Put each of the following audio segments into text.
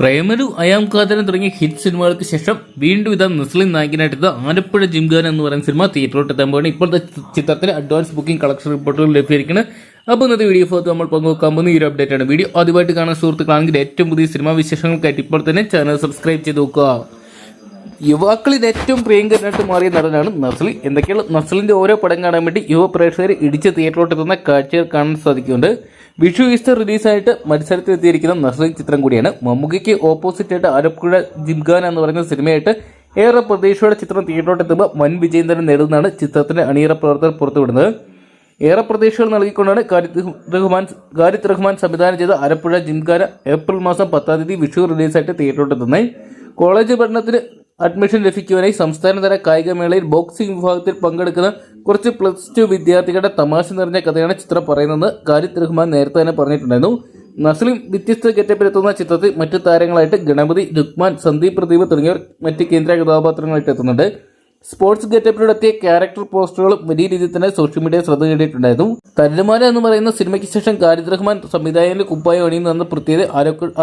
Premalu I am കാതരൻ തുടങ്ങിയ hit സിനിമകൾക്ക് ശേഷം വീണ്ടും ഇതാ മുസ്ലിം നായകനായിട്ടത് ആലപ്പുഴ ജിംഗാൻ എന്ന് പറയുന്ന സിനിമ തിയേറ്ററിലോട്ട് എത്താൻ പോവാണ് ഇപ്പോഴത്തെ ചിത്രത്തിൽ അഡ്വാൻസ് ബുക്കിംഗ് കളക്ഷൻ റിപ്പോർട്ടുകൾ ലഭ്യമായിരിക്കുന്നത് അപ്പോൾ ഇന്നത്തെ വീഡിയോ ഫോർത്ത് നമ്മൾ പങ്കുവെക്കാൻ പോകുന്ന ഈ ഒരു അപ്ഡേറ്റ് ആണ്. വീഡിയോ ആദ്യമായിട്ട് കാണാൻ സുഹൃത്തുക്കളാണെങ്കിൽ ഏറ്റവും പുതിയ സിനിമാ വിശേഷങ്ങൾക്കായിട്ട് ഇപ്പോൾ തന്നെ ചാനൽ സബ്സ്ക്രൈബ് ചെയ്ത് നോക്കുക. യുവാക്കളിൽ ഏറ്റവും പ്രിയങ്കരനായിട്ട് മാറിയ നടനാണ് നസ്ലി. എന്തൊക്കെയാണ് നസ്ലിന്റെ ഓരോ പടം കാണാൻ വേണ്ടി യുവ പ്രേക്ഷകരെ ഇടിച്ച് തിയേറ്ററിലോട്ട് എത്തുന്ന കാഴ്ചകൾ കാണാൻ സാധിക്കുന്നുണ്ട്. വിഷു ഈസ്റ്റർ റിലീസായിട്ട് മത്സരത്തിലെത്തിയിരിക്കുന്ന നസ്ലി ചിത്രം കൂടിയാണ്. മമ്മൂക്കയ്ക്ക് ഓപ്പോസിറ്റ് ആയിട്ട് ആലപ്പുഴ ജിംഗാന എന്ന് പറയുന്ന സിനിമയായിട്ട് ഏറെ പ്രതീക്ഷയുടെ ചിത്രം തിയേറ്ററിലോട്ട് എത്തുമ്പോൾ വൻ വിജയം തന്നെ നേടുന്നതാണ് ചിത്രത്തിന്റെ അണിയറ പ്രവർത്തകർ പുറത്തുവിടുന്നത്. ഏറെ പ്രതീക്ഷകൾ നൽകിക്കൊണ്ടാണ് റഹ്മാൻ കാരിത് റഹ്മാൻ സംവിധാനം ചെയ്ത ആലപ്പുഴ ജിംഖാന ഏപ്രിൽ മാസം പത്താം തീയതി വിഷു റിലീസായിട്ട് തിയേറ്ററിലോട്ട് എത്തുന്നത്. കോളേജ് പഠനത്തിന് അഡ്മിഷൻ ലഭിക്കുവാനായി സംസ്ഥാനതല കായികമേളയിൽ ബോക്സിംഗ് വിഭാഗത്തിൽ പങ്കെടുക്കുന്ന കുറച്ച് പ്ലസ് ടു വിദ്യാർത്ഥികളുടെ തമാശ നിറഞ്ഞ കഥയാണ് ചിത്രം പറയുന്നത് ഖാലിദ് റഹ്മാൻ നേരത്തെ തന്നെ പറഞ്ഞിട്ടുണ്ടായിരുന്നു. നസ്ലിം വ്യത്യസ്ത ഗെറ്റപ്പിലെത്തുന്ന ചിത്രത്തിൽ മറ്റു താരങ്ങളായിട്ട് ഗണപതി രുക്മാൻ സന്ദീപ് പ്രദീപ് തുടങ്ങിയവർ മറ്റ് കേന്ദ്ര കഥാപാത്രങ്ങളായിട്ട് എത്തുന്നുണ്ട്. സ്പോർട്സ് ഗെറ്റപ്പിലൂടെ എത്തിയ ക്യാരക്ടർ പോസ്റ്ററുകളും വലിയ രീതിയിൽ തന്നെ സോഷ്യൽ മീഡിയ ശ്രദ്ധ നേടിയിട്ടുണ്ടായിരുന്നു. തല്ലുമാല എന്ന് പറയുന്ന സിനിമയ്ക്ക് ശേഷം ഖാലിദ് റഹ്മാൻ സംവിധായകന്റെ കുപ്പായം അണിയുന്ന പ്രത്യേകത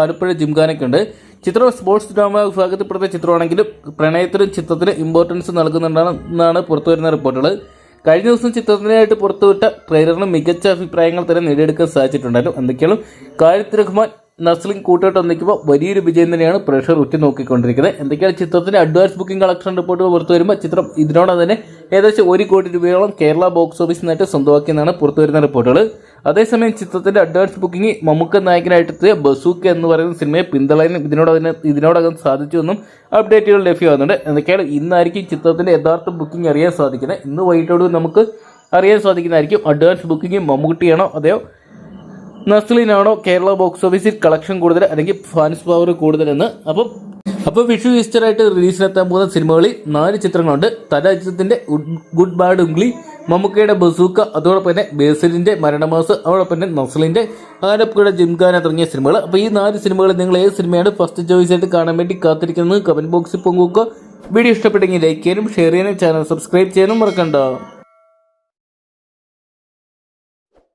ആലപ്പുഴ ജിംഖാനയ്ക്കുണ്ട്. ചിത്രം സ്പോർട്സ് ഡ്രാമ വിഭാഗത്തിൽപ്പെടുത്ത ചിത്രമാണെങ്കിലും പ്രണയത്തിനും ചിത്രത്തിന് ഇമ്പോർട്ടൻസ് നൽകുന്നുണ്ടെന്നാണ് പുറത്തുവരുന്ന റിപ്പോർട്ടുകൾ. കഴിഞ്ഞ ദിവസം ചിത്രത്തിനായിട്ട് പുറത്തുവിട്ട ട്രെയിലറിന് മികച്ച അഭിപ്രായങ്ങൾ തന്നെ നേടിയെടുക്കാൻ സാധിച്ചിട്ടുണ്ടായിരുന്നു. എന്തൊക്കെയാണ് കാര്യത്ത് റഹ്മാൻ നസ്ലിംഗ് കൂട്ടായിട്ട് ഒന്നിക്കുമ്പോൾ വലിയൊരു വിജയം തന്നെയാണ് പ്രഷർ ഉറ്റി നോക്കിക്കൊണ്ടിരിക്കുന്നത് എന്തൊക്കെയാണ് ചിത്രത്തിന്റെ അഡ്വാൻസ് ബുക്കിംഗ് കളക്ഷൻ റിപ്പോർട്ടുകൾ പുറത്തു വരുമ്പോൾ ചിത്രം ഇതിനോടൊപ്പം തന്നെ ഏകദേശം ഒരു കോടി രൂപയോളം കേരള ബോക്സ് ഓഫീസിൽ നിന്നായിട്ട് സ്വന്തമാക്കിയെന്നാണ് പുറത്തു വരുന്ന റിപ്പോർട്ടുകൾ. അതേസമയം ചിത്രത്തിന്റെ അഡ്വാൻസ് ബുക്കിംഗ് മമ്മൂക്ക നായകനായിട്ട് ബസൂക്ക എന്ന് പറയുന്ന സിനിമയെ ഇതിനോട് ഇതിനോടകം ഇതിനോടകം സാധിച്ചുവെന്നും അപ്ഡേറ്റുകൾ ലഭ്യമാകുന്നുണ്ട്. എന്തൊക്കെയാണ് ഇന്നായിരിക്കും ചിത്രത്തിന്റെ യഥാർത്ഥ ബുക്കിംഗ് അറിയാൻ സാധിക്കുന്നത്? ഇന്ന് വൈകിട്ടോട് നമുക്ക് അറിയാൻ സാധിക്കുന്നതായിരിക്കും അഡ്വാൻസ് ബുക്കിംഗ് മമ്മൂട്ടിയാണോ അതെയോ നസ്ലിനാണോ കേരള ബോക്സ് ഓഫീസിൽ കളക്ഷൻ കൂടുതൽ അല്ലെങ്കിൽ ഫാൻസ് പവർ കൂടുതലെന്ന്. അപ്പം അപ്പോൾ വിഷു ഈസ്റ്റർ ആയിട്ട് റിലീസിലെത്താൻ പോകുന്ന സിനിമകളിൽ നാല് ചിത്രങ്ങളുണ്ട്. തലജിത്തിന്റെ ഗുഡ് ബാഡ് ഉംഗ്ലി മമ്മൂക്കയുടെ ബസൂക്ക അതോടൊപ്പം തന്നെ ബേസിലിന്റെ മരണമാസ് അതോടൊപ്പം തന്നെ നസലിന്റെ ആലപ്പുഴ ജിംഖാന തുടങ്ങിയ സിനിമകൾ അപ്പോൾ ഈ നാല് സിനിമകൾ നിങ്ങൾ ഏത് സിനിമയാണ് ഫസ്റ്റ് ചോയ്സ് ആയിട്ട് കാണാൻ വേണ്ടി കാത്തിരിക്കുന്നത്? കമന്റ് ബോക്സിൽ പങ്കുവെക്കുക. വീഡിയോ ഇഷ്ടപ്പെട്ടെങ്കിൽ ലൈക്ക് ചെയ്യാനും ഷെയർ ചെയ്യാനും ചാനൽ സബ്സ്ക്രൈബ് ചെയ്യാനും മറക്കണ്ട.